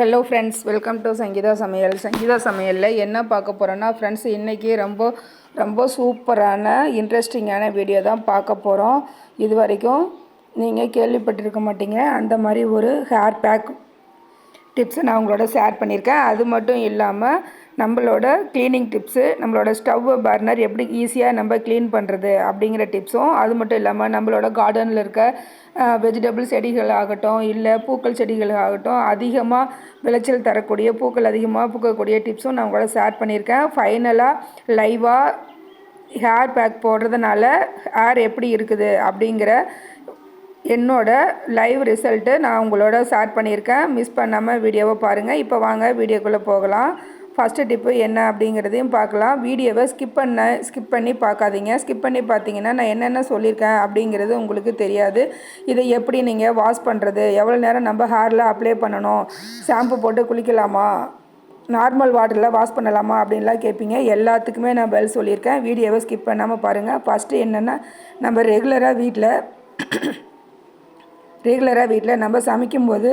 Hello friends welcome to Sangeetha சமையல் சங்கீதா சமையலில் என்ன பார்க்க போகிறோன்னா ஃப்ரெண்ட்ஸ் இன்றைக்கி ரொம்ப ரொம்ப சூப்பரான இன்ட்ரெஸ்டிங்கான வீடியோ தான் பார்க்க போகிறோம் இது வரைக்கும் நீங்கள் கேள்விப்பட்டிருக்க மாட்டீங்க. அந்த மாதிரி ஒரு ஹேர் பேக் டிப்ஸை நான் உங்களோட ஷேர் பண்ணியிருக்கேன். அது மட்டும் இல்லாமல் நம்மளோட க்ளீனிங் டிப்ஸு நம்மளோட ஸ்டவ் பர்னர் எப்படி ஈஸியாக நம்ம க்ளீன் பண்ணுறது அப்படிங்கிற டிப்ஸும் அது மட்டும் இல்லாமல் நம்மளோட கார்டனில் இருக்க வெஜிடபிள் செடிகள் ஆகட்டும் இல்லை பூக்கள் செடிகள் ஆகட்டும் அதிகமாக விளைச்சல் தரக்கூடிய பூக்கள் அதிகமாக பூக்கக்கூடிய டிப்ஸும் நான் உங்களோட ஷேர் பண்ணியிருக்கேன். ஃபைனலாக லைவாக ஹேர் பேக் போடுறதுனால ஹேர் எப்படி இருக்குது அப்படிங்கிற என்னோட லைவ் ரிசல்ட்டு நான் உங்களோட ஷேர் பண்ணியிருக்கேன். மிஸ் பண்ணாமல் வீடியோவை பாருங்கள் இப்போ வாங்க வீடியோக்குள்ளே போகலாம். ஃபஸ்ட்டு டிப்பு என்ன அப்படிங்கிறதையும் பார்க்கலாம். வீடியோவை ஸ்கிப் பண்ண ஸ்கிப் பண்ணி பார்க்காதீங்க. ஸ்கிப் பண்ணி பார்த்தீங்கன்னா நான் என்னென்ன சொல்லியிருக்கேன் அப்படிங்கிறது உங்களுக்கு தெரியாது. இதை எப்படி நீங்கள் வாஷ் பண்ணுறது எவ்வளோ நேரம் நம்ம ஹேரில் அப்ளை பண்ணணும்? ஷாம்பு போட்டு குளிக்கலாமா? நார்மல் வாட்டரில் வாஷ் பண்ணலாமா அப்படின்லாம் கேட்பீங்க. எல்லாத்துக்குமே நான் பதில் சொல்லியிருக்கேன். வீடியோவை ஸ்கிப் பண்ணாமல் பாருங்கள் ஃபஸ்ட்டு என்னென்னா நம்ம ரெகுலராக வீட்டில் ரெகுலராக வீட்டில் நம்ம சமைக்கும்போது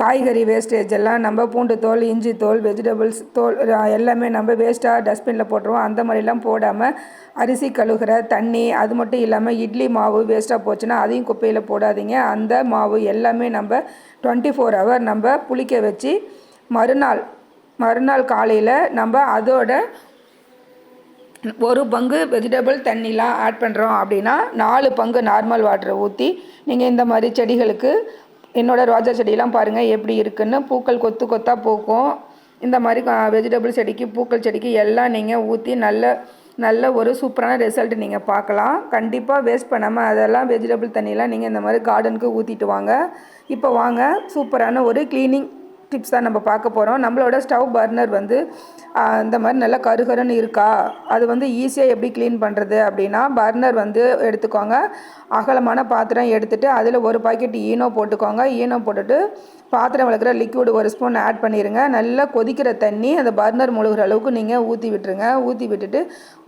காய்கறி வேஸ்டேஜ் எல்லாம் நம்ம பூண்டு தோல் இஞ்சி தோல் வெஜிடபிள்ஸ் தோல் எல்லாமே நம்ம வேஸ்ட்டாக டஸ்ட்பினில் போட்டுருவோம். அந்த மாதிரிலாம் போடாமல் அரிசி கழுகுற தண்ணி அது மட்டும் இல்லாமல் இட்லி மாவு வேஸ்ட்டாக போச்சுன்னா அதையும் குப்பையில் போடாதீங்க. அந்த மாவு எல்லாமே நம்ம டுவெண்ட்டி ஃபோர் ஹவர் நம்ம புளிக்க வச்சு மறுநாள் மறுநாள் காலையில் நம்ம அதோட ஒரு பங்கு வெஜிடபிள் தண்ணிலாம் ஆட் பண்ணுறோம் அப்படின்னா நாலு பங்கு நார்மல் வாட்டரை ஊற்றி நீங்கள் இந்த மாதிரி செடிகளுக்கு என்னோடய ரோஜா செடியெலாம் பாருங்கள் எப்படி இருக்குன்னு. பூக்கள் கொத்து கொத்தாக பூக்கும். இந்த மாதிரி வெஜிடபிள் செடிக்கு பூக்கள் செடிக்கு எல்லாம் நீங்கள் ஊற்றி நல்ல நல்ல ஒரு சூப்பரான ரிசல்ட் நீங்கள் பார்க்கலாம். கண்டிப்பாக வேஸ்ட் பண்ணாமல் அதெல்லாம் வெஜிடபிள் தண்ணியெலாம் நீங்கள் இந்த மாதிரி கார்டனுக்கு ஊற்றிட்டு வாங்க. இப்போ வாங்க சூப்பரான ஒரு க்ளீனிங் டிப்ஸ் தான் நம்ம பார்க்க போகிறோம் நம்மளோட ஸ்டவ் பர்னர் வந்து இந்த மாதிரி நல்லா கருகருன்னு இருக்கா? அது வந்து ஈஸியாக எப்படி க்ளீன் பண்ணுறது அப்படின்னா பர்னர் வந்து எடுத்துக்கோங்க. அகலமான பாத்திரம் எடுத்துகிட்டு அதில் ஒரு பாக்கெட் ஈனோ போட்டுக்கோங்க. ஈனோ போட்டுட்டு பாத்திரம் வளர்க்குற லிக்விட் ஒரு ஸ்பூன் ஆட் பண்ணிடுங்க நல்லா கொதிக்கிற தண்ணி அந்த பர்னர் முழுகிற அளவுக்கு நீங்கள் ஊற்றி விட்டுருங்க. ஊற்றி விட்டுட்டு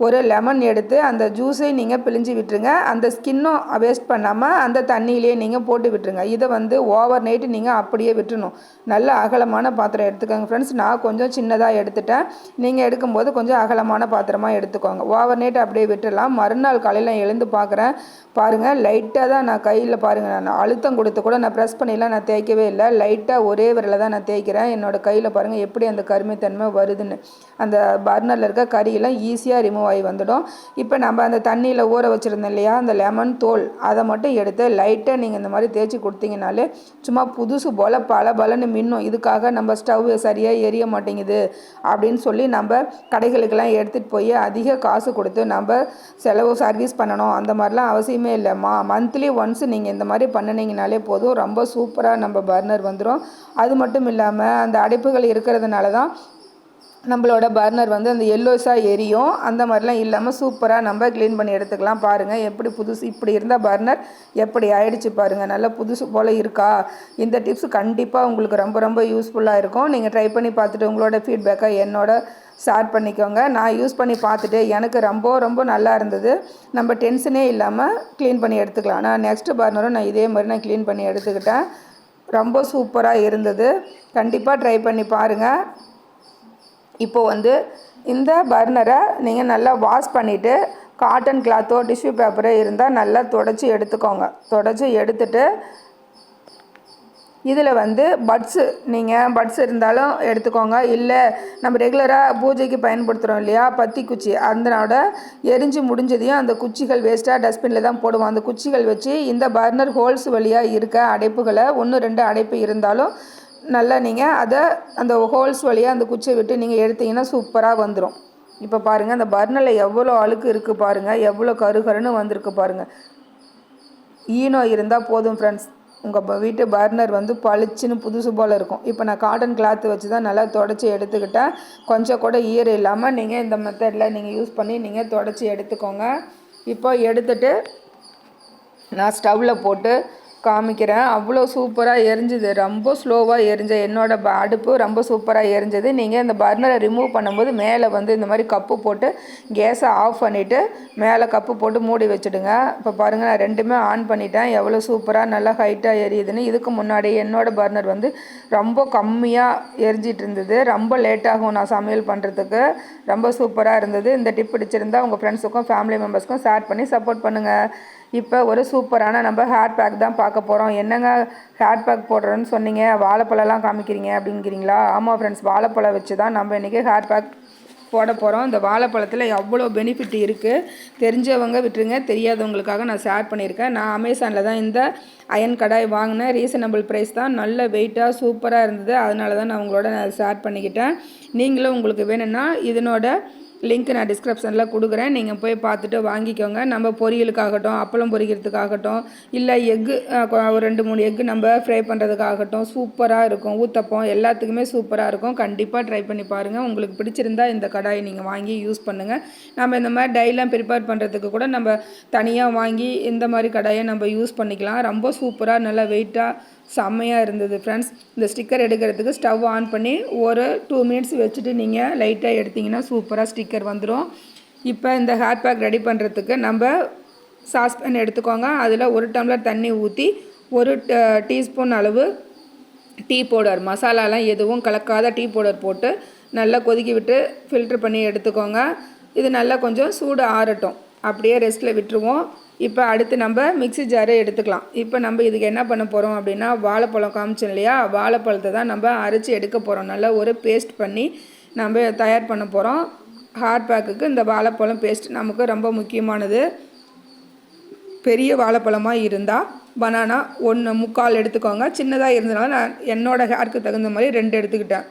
ஒரு லெமன் எடுத்து அந்த ஜூஸை நீங்கள் பிழிஞ்சு விட்டுருங்க. அந்த ஸ்கின்னும் வேஸ்ட் பண்ணாமல் அந்த தண்ணியிலே நீங்கள் போட்டு விட்டுருங்க. இதை வந்து ஓவர் நைட்டு நீங்கள் அப்படியே விட்டுணும் நல்ல அகலமான பாத்திரம் எடுத்துக்கோங்க. ஃப்ரெண்ட்ஸ் நான் கொஞ்சம் சின்னதாக எடுத்துட்டேன். நீங்கள் எடுக்கும்போது கொஞ்சம் அகலமான பாத்திரமாக எடுத்துக்கோங்க. ஓவர் நைட் அப்படியே விட்டுடலாம். மறுநாள் காலையில் எழுந்து பார்க்குறேன் பாருங்கள் லைட்டாக தான் நான் கையில் பாருங்கள் நான் அழுத்தம் கொடுத்து கூட நான் ப்ரெஸ் பண்ணிலாம் நான் தேய்க்கவே இல்லை. லைட்டாக ஒரே விரலை தான் நான் தேய்க்கிறேன். என்னோடய கையில் பாருங்கள் எப்படி அந்த கருமைத்தன்மை வருதுன்னு. அந்த பர்னரில் இருக்க கறியெல்லாம் ஈஸியாக ரிமூவ் ஆகி வந்துடும். இப்போ நம்ம அந்த தண்ணியில் ஊற வச்சுருந்தோம் இல்லையா அந்த லெமன் தோல் அதை மட்டும் எடுத்து லைட்டாக நீங்கள் இந்த மாதிரி தேய்ச்சி கொடுத்தீங்கனாலே சும்மா புதுசு போல் பல பலன்னு மின்னும் இதுக்காக நம்ம ஸ்டவ் சரியாக எரிய மாட்டேங்குது அப்படின்னு சொல்லி நம்ம கடைகளுக்கெல்லாம் எடுத்துகிட்டு போய் அதிக காசு கொடுத்து நம்ம செலவு சர்வீஸ் பண்ணணும். அந்த மாதிரிலாம் அவசியமே இல்லை. மா மந்த்லி ஒன்ஸ் நீங்கள் இந்த மாதிரி பண்ணினீங்கனாலே போதும். ரொம்ப சூப்பராக நம்ம பர்னர் வந்துடும் அது மட்டும் இல்லாமல் அந்த அடைப்புகள் இருக்கிறதுனால தான் நம்மளோட பர்னர் வந்து அந்த எல்லோஸாக எரியும். அந்த மாதிரிலாம் இல்லாமல் சூப்பராக நம்ம க்ளீன் பண்ணி எடுத்துக்கலாம். பாருங்கள் எப்படி புதுசு இப்படி இருந்தால் பர்னர் எப்படி ஆயிடுச்சு பாருங்கள் நல்லா புதுசு போல் இருக்கா? இந்த டிப்ஸ் கண்டிப்பாக உங்களுக்கு ரொம்ப ரொம்ப யூஸ்ஃபுல்லாக இருக்கும். நீங்கள் ட்ரை பண்ணி பார்த்துட்டு உங்களோட ஃபீட்பேக்கை என்னோட ஷேர் பண்ணிக்கோங்க. நான் யூஸ் பண்ணி பார்த்துட்டு எனக்கு ரொம்ப ரொம்ப நல்லா இருந்தது. நம்ம டென்ஷனே இல்லாமல் க்ளீன் பண்ணி எடுத்துக்கலாம். நான் நெக்ஸ்ட்டு பர்னரும் நான் இதே மாதிரி நான் க்ளீன் பண்ணி எடுத்துக்கிட்டேன். ரொம்ப சூப்பராக இருந்தது. கண்டிப்பாக ட்ரை பண்ணி பாருங்கள் இப்போது வந்து இந்த பர்னரை நீங்கள் நல்லா வாஷ் பண்ணிவிட்டு காட்டன் கிளாத்தோ டிஷ்யூ பேப்பரோ இருந்தால் நல்லா தொடச்சி எடுத்துக்கோங்க. தொடச்சி எடுத்துட்டு இதில் வந்து பட்ஸு நீங்கள் பட்ஸ் இருந்தாலும் எடுத்துக்கோங்க. இல்லை நம்ம ரெகுலராக பூஜைக்கு பயன்படுத்துகிறோம் இல்லையா பத்தி குச்சி. அதனோட எரிஞ்சு முடிஞ்சதையும் அந்த குச்சிகள் வேஸ்ட்டாக டஸ்ட்பினில் தான் போடுவோம். அந்த குச்சிகள் வச்சு இந்த பர்னர் ஹோல்ஸ் வழியாக இருக்க அடைப்புகளை ஒன்று ரெண்டு அடைப்பு இருந்தாலும் நல்லா நீங்கள் அதை அந்த ஹோல்ஸ் வழியாக அந்த குச்சியை விட்டு நீங்கள் எடுத்தீங்கன்னா சூப்பராக வந்துடும் இப்போ பாருங்கள் அந்த பர்னரில் எவ்வளோ அழுக்கு இருக்குது பாருங்கள் எவ்வளோ கருகருன்னு வந்திருக்கு பாருங்கள் ஈனோ இருந்தால் போதும் ஃப்ரெண்ட்ஸ் உங்கள் வீட்டு பர்னர் வந்து பளிச்சுன்னு புதுசு போல் இருக்கும். இப்போ நான் காட்டன் கிளாத்து வச்சு தான் நல்லா தொடச்சி எடுத்துக்கிட்டேன். கொஞ்சம் கூட ஈரம் இல்லாமல் நீங்கள் இந்த மெத்தடில் நீங்கள் யூஸ் பண்ணி நீங்கள் தொடச்சி எடுத்துக்கோங்க. இப்போ எடுத்துட்டு நான் ஸ்டவ்வில் போட்டு காமிக்கிறேன். அவ்வளோ சூப்பராக எரிஞ்சுது. ரொம்ப ஸ்லோவாக எரிஞ்ச என்னோட ப- அடுப்பு ரொம்ப சூப்பராக எரிஞ்சது. நீங்கள் இந்த பர்னரை ரிமூவ் பண்ணும்போது மேலே வந்து இந்த மாதிரி கப்பு போட்டு கேஸை ஆஃப் பண்ணிவிட்டு மேலே கப்பு போட்டு மூடி வச்சுடுங்க. இப்போ பாருங்கள் நான் ரெண்டுமே ஆன் பண்ணிட்டேன். எவ்வளோ சூப்பராக நல்லா ஹைட்டாக எரியுதுன்னு. இதுக்கு முன்னாடி என்னோட பர்னர் வந்து ரொம்ப கம்மியாக எரிஞ்சிட்டு இருந்தது ரொம்ப லேட் ஆகும் நான் சமையல் பண்ணுறதுக்கு ரொம்ப சூப்பராக இருந்தது. இந்த டிப் பிடிச்சிருந்தா உங்கள் ஃப்ரெண்ட்ஸுக்கும் ஃபேமிலி மெம்பர்ஸ்க்கும் ஷேர் பண்ணி சப்போர்ட் பண்ணுங்கள் இப்போ ஒரு சூப்பரான நம்ம ஹேர் பேக் தான் பார்க்க போகிறோம் என்னங்க ஹேர் பேக் போடுறோன்னு சொன்னீங்க? வாழைப்பழம்லாம் காமிக்கிறீங்க அப்படிங்கிறீங்களா? ஆமாம் ஃப்ரெண்ட்ஸ் வாழைப்பழம் வச்சு தான் நம்ம இன்றைக்கி ஹேர் பேக் போட போகிறோம் இந்த வாழைப்பழத்தில் எவ்வளோ பெனிஃபிட் இருக்குது தெரிஞ்சவங்க விட்டுருங்க. தெரியாதவங்களுக்காக நான் ஷேர் பண்ணியிருக்கேன். நான் அமேசானில் தான் இந்த அயன் கடாய் வாங்கினேன். ரீசனபிள் ப்ரைஸ் தான். நல்ல வெயிட்டாக சூப்பராக இருந்தது. அதனால தான் நான் உங்களோட நான் ஷேர் பண்ணிக்கிட்டேன். நீங்களும் உங்களுக்கு வேணும்னா இதனோட லிங்க் நான் டிஸ்கிரிப்ஷனில் கொடுக்குறேன். நீங்கள் போய் பார்த்துட்டு வாங்கிக்கோங்க. நம்ம பொரியலுக்காகட்டும் அப்பளம் பொரிக்கிறதுக்காகட்டும் இல்லை எக்கு ஒரு ரெண்டு மூணு எக்கு நம்ம ஃப்ரை பண்ணுறதுக்காகட்டும் சூப்பராக இருக்கும். ஊத்தப்பம் எல்லாத்துக்குமே சூப்பராக இருக்கும். கண்டிப்பாக ட்ரை பண்ணி பாருங்கள் உங்களுக்கு பிடிச்சிருந்தா இந்த கடாயை நீங்கள் வாங்கி யூஸ் பண்ணுங்கள் நம்ம இந்த மாதிரி டைலாம் ப்ரிப்பேர் பண்ணுறதுக்கு கூட நம்ம தனியாக வாங்கி இந்த மாதிரி கடாயை நம்ம யூஸ் பண்ணிக்கலாம். ரொம்ப சூப்பராக நல்லா வெயிட்டாக செம்மையாக இருந்தது ஃப்ரெண்ட்ஸ் இந்த ஸ்டிக்கர் எடுக்கிறதுக்கு ஸ்டவ் ஆன் பண்ணி ஒரு டூ மினிட்ஸ் வச்சுட்டு நீங்கள் லைட்டாக எடுத்திங்கன்னா சூப்பராக ஸ்டிக்கர் வந்துடும் இப்போ இந்த ஹேர் பேக் ரெடி பண்ணுறதுக்கு நம்ம சாஸ்பேன் எடுத்துக்கோங்க. அதில் ஒரு டம்ளர் தண்ணி ஊற்றி ஒரு டீஸ்பூன் அளவு டீ பவுடர் மசாலாலாம் எதுவும் கலக்காத டீ பவுடர் போட்டு நல்லா கொதிக்க விட்டு ஃபில்ட்ரு பண்ணி எடுத்துக்கோங்க. இது நல்லா கொஞ்சம் சூடு ஆறட்டும். அப்படியே ரெஸ்ட்டில் விட்டுருவோம். இப்போ அடுத்து நம்ம மிக்ஸி ஜாரை எடுத்துக்கலாம். இப்போ நம்ம இதுக்கு என்ன பண்ண போகிறோம் அப்படின்னா வாழைப்பழம் காமிச்சோம் இல்லையா? வாழைப்பழத்தை தான் நம்ம அரைச்சி எடுக்க போகிறோம் நல்லா ஒரு பேஸ்ட் பண்ணி நம்ம தயார் பண்ண போகிறோம் ஹேர் பேக்குக்கு இந்த வாழைப்பழம் பேஸ்ட் நமக்கு ரொம்ப முக்கியமானது. பெரிய வாழைப்பழமாக இருந்தால் பனானா ஒன்று முக்கால் எடுத்துக்கோங்க. சின்னதாக இருந்தனால நான் என்னோடய ஹேருக்கு தகுந்த மாதிரி ரெண்டு எடுத்துக்கிட்டேன்.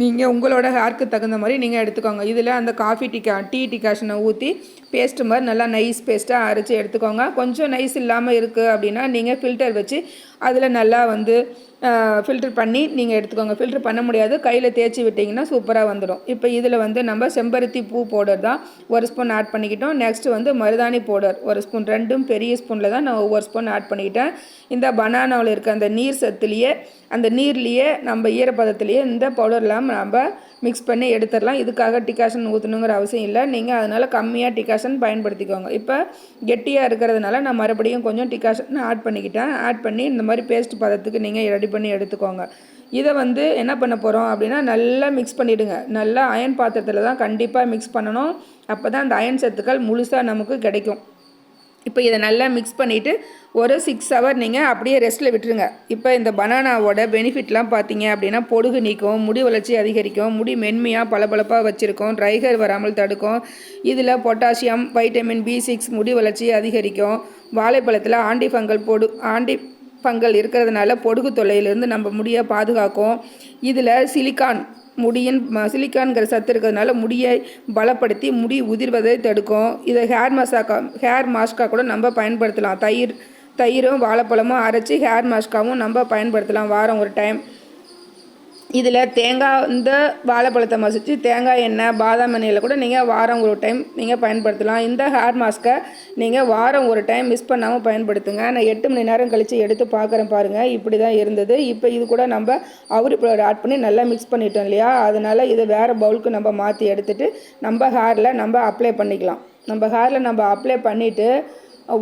நீங்கள் உங்களோட ஹேருக்கு தகுந்த மாதிரி நீங்கள் எடுத்துக்கோங்க. இதில் அந்த காஃபி டிகா டீ டிகாஷனை ஊற்றி பேஸ்ட்டு மாதிரி நல்லா நைஸ் பேஸ்ட்டாக அரைச்சி எடுத்துக்கோங்க. கொஞ்சம் நைஸ் இல்லாமல் இருக்குது அப்படின்னா நீங்கள் ஃபில்டர் வச்சு அதில் நல்லா வந்து ஃபில்டர் பண்ணி நீங்கள் எடுத்துக்கோங்க. ஃபில்டர் பண்ண முடியாது. கையில் தேய்ச்சி விட்டிங்கன்னா சூப்பராக வந்துடும். இப்போ இதில் வந்து நம்ம செம்பருத்தி பூ பவுடர் தான் ஒரு ஸ்பூன் ஆட் பண்ணிக்கிட்டோம். நெக்ஸ்ட் வந்து மருதாணி பவுடர் ஒரு ஸ்பூன் ரெண்டும் பெரிய ஸ்பூனில் தான் நான் ஒவ்வொரு ஸ்பூன் ஆட் பண்ணிக்கிட்டேன். இந்த பனானாவில் இருக்க அந்த நீர் சத்துலேயே அந்த நீர்லேயே நம்ம ஈரப்பதத்துலேயே இந்த பவுடர்லாம் நம்ம மிக்ஸ் பண்ணி எடுத்துடலாம். இதுக்காக டிகாஷன் ஊற்றணுங்கிற அவசியம் இல்லை. நீங்கள் அதனால் கம்மியாக டிகாஷன் பயன்படுத்திக்கோங்க. இப்போ கெட்டியாக இருக்கிறதுனால நான் மறுபடியும் கொஞ்சம் டிகாஷன் ஆட் பண்ணிக்கிட்டேன். ஆட் பண்ணி இந்த மாதிரி பேஸ்ட் பதத்துக்கு நீங்கள் ரெடி பண்ணி எடுத்துக்கோங்க. இதை வந்து என்ன பண்ண போகிறோம் அப்படின்னா நல்லா மிக்ஸ் பண்ணிவிடுங்க நல்லா அயன் பாத்திரத்தில் தான் கண்டிப்பாக மிக்ஸ் பண்ணணும். அப்போ தான் அந்த அயன் சத்துக்கள் முழுசாக நமக்கு கிடைக்கும். இப்போ இதை நல்லா மிக்ஸ் பண்ணிவிட்டு ஒரு சிக்ஸ் ஹவர் நீங்கள் அப்படியே ரெஸ்ட்டில் விட்டுருங்க. இப்போ இந்த பனானாவோட பெனிஃபிட்லாம் பார்த்தீங்க அப்படின்னா பொடுகு நீக்கும் முடி வளர்ச்சி அதிகரிக்கும் முடி மென்மையாக பளபளப்பாக வச்சுருக்கும் ட்ரைகர் வராமல் தடுக்கும். இதில் பொட்டாசியம் வைட்டமின் பி சிக்ஸ் முடி வளர்ச்சி அதிகரிக்கும். வாழைப்பழத்தில் ஆண்டி ஃபங்கல் பொடு ஆண்டி ஃபங்கல் இருக்கிறதுனால பொடுகு தொல்லையிலேருந்து நம்ம முடியை பாதுகாக்கும். இதில் சிலிக்கான் முடியின் சிலிக்கான்கிற சத்து இருக்கிறதுனால முடியை பலப்படுத்தி முடி உதிர்வதை தடுக்கும். இதை ஹேர் மசாக்கா ஹேர் மாஸ்காக கூட நம்ம பயன்படுத்தலாம். தயிர் தயிரும் வாழைப்பழமும் அரைச்சி ஹேர் மாஸ்காவும் நம்ம பயன்படுத்தலாம் வாரம் ஒரு டைம் இதில் தேங்காய் இந்த வாழைப்பழத்தை மசிச்சு தேங்காய் எண்ணெய் பாதாம் எண்ணெயில் கூட நீங்கள் வாரம் ஒரு டைம் நீங்கள் பயன்படுத்தலாம். இந்த ஹேர் மாஸ்க்கை நீங்கள் வாரம் ஒரு டைம் மிஸ் பண்ணாமல் பயன்படுத்துங்க. நான் எட்டு மணி நேரம் கழித்து எடுத்து பார்க்குறேன் பாருங்கள் இப்படி தான் இருந்தது. இப்போ இது கூட நம்ம அவரி பவுடர் ஆட் பண்ணி நல்லா மிக்ஸ் பண்ணிட்டோம் இல்லையா? அதனால் இதை வேறு பவுலுக்கு நம்ம மாற்றி எடுத்துகிட்டு நம்ம ஹேரில் நம்ம அப்ளை பண்ணிக்கலாம். நம்ம ஹேரில் நம்ம அப்ளை பண்ணிவிட்டு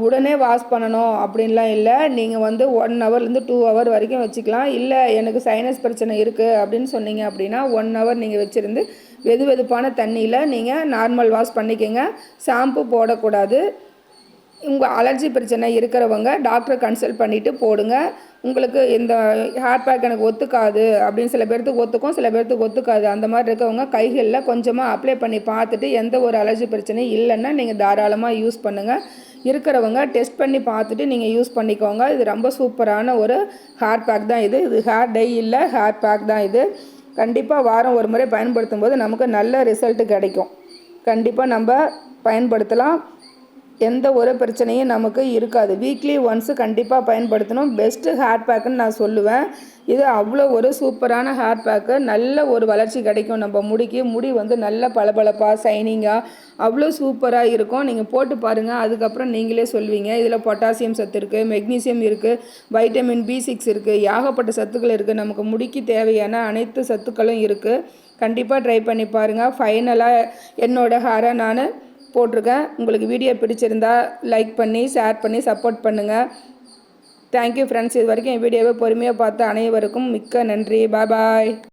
உடனே வாஷ் பண்ணணும் அப்படின்லாம் இல்லை. நீங்கள் வந்து ஒன் ஹவர்லேருந்து டூ ஹவர் வரைக்கும் வச்சுக்கலாம். இல்லை எனக்கு சைனஸ் பிரச்சனை இருக்குது அப்படின்னு சொன்னீங்க அப்படின்னா ஒன் ஹவர் நீங்கள் வச்சுருந்து வெது வெதுப்பான தண்ணியில் நீங்கள் நார்மல் வாஷ் பண்ணிக்கோங்க. ஷாம்பு போடக்கூடாது. உங்கள் அலர்ஜி பிரச்சனை இருக்கிறவங்க டாக்டரை கன்சல்ட் பண்ணிவிட்டு போடுங்க. உங்களுக்கு இந்த ஹேர் பேக் எனக்கு ஒத்துக்காது அப்படின்னு சில பேர்த்துக்கு ஒத்துக்கும் சில பேர்த்துக்கு ஒத்துக்காது. அந்த மாதிரி இருக்கவங்க கைகளில் கொஞ்சமாக அப்ளை பண்ணி பார்த்துட்டு எந்த ஒரு அலர்ஜி பிரச்சனையும் இல்லைன்னா நீங்கள் தாராளமாக யூஸ் பண்ணுங்கள் இருக்கிறவங்க டெஸ்ட் பண்ணி பார்த்துட்டு நீங்கள் யூஸ் பண்ணிக்கோங்க. இது ரொம்ப சூப்பரான ஒரு ஹேர் பேக் தான் இது. இது ஹேர் டை இல்லை ஹேர் பேக் தான் இது. கண்டிப்பாக வாரம் ஒரு முறை பயன்படுத்தும் போது நமக்கு நல்ல ரிசல்ட்டு கிடைக்கும். கண்டிப்பாக நம்ம பயன்படுத்தலாம். எந்த ஒரு பிரச்சனையும் நமக்கு இருக்காது. வீக்லி ஒன்ஸு கண்டிப்பாக பயன்படுத்தணும். பெஸ்ட்டு ஹேர் பேக்குன்னு நான் சொல்லுவேன். இது அவ்வளோ ஒரு சூப்பரான ஹேர் பேக்கு நல்ல ஒரு வளர்ச்சி கிடைக்கும் நம்ம முடிக்கு. முடி வந்து நல்ல பளபளப்பாக சைனிங்காக அவ்வளோ சூப்பராக இருக்கும். நீங்கள் போட்டு பாருங்கள் அதுக்கப்புறம் நீங்களே சொல்வீங்க. இதில் பொட்டாசியம் சத்து இருக்குது மெக்னீசியம் இருக்குது வைட்டமின் பி சிக்ஸ் இருக்குது ஏகப்பட்ட சத்துக்கள் இருக்குது நமக்கு முடிக்கு தேவையான அனைத்து சத்துக்களும் இருக்குது கண்டிப்பாக ட்ரை பண்ணி பாருங்கள் ஃபைனலாக என்னோடய ஹேரை நான் போட்டிருக்கேன். உங்களுக்கு வீடியோ பிடிச்சிருந்தா லைக் பண்ணி ஷேர் பண்ணி சப்போர்ட் பண்ணுங்கள் தேங்க்யூ ஃப்ரெண்ட்ஸ் இது வரைக்கும் என் வீடியோவை பொறுமையாக பார்த்த அனைவருக்கும் மிக்க நன்றி. பாய் பாய்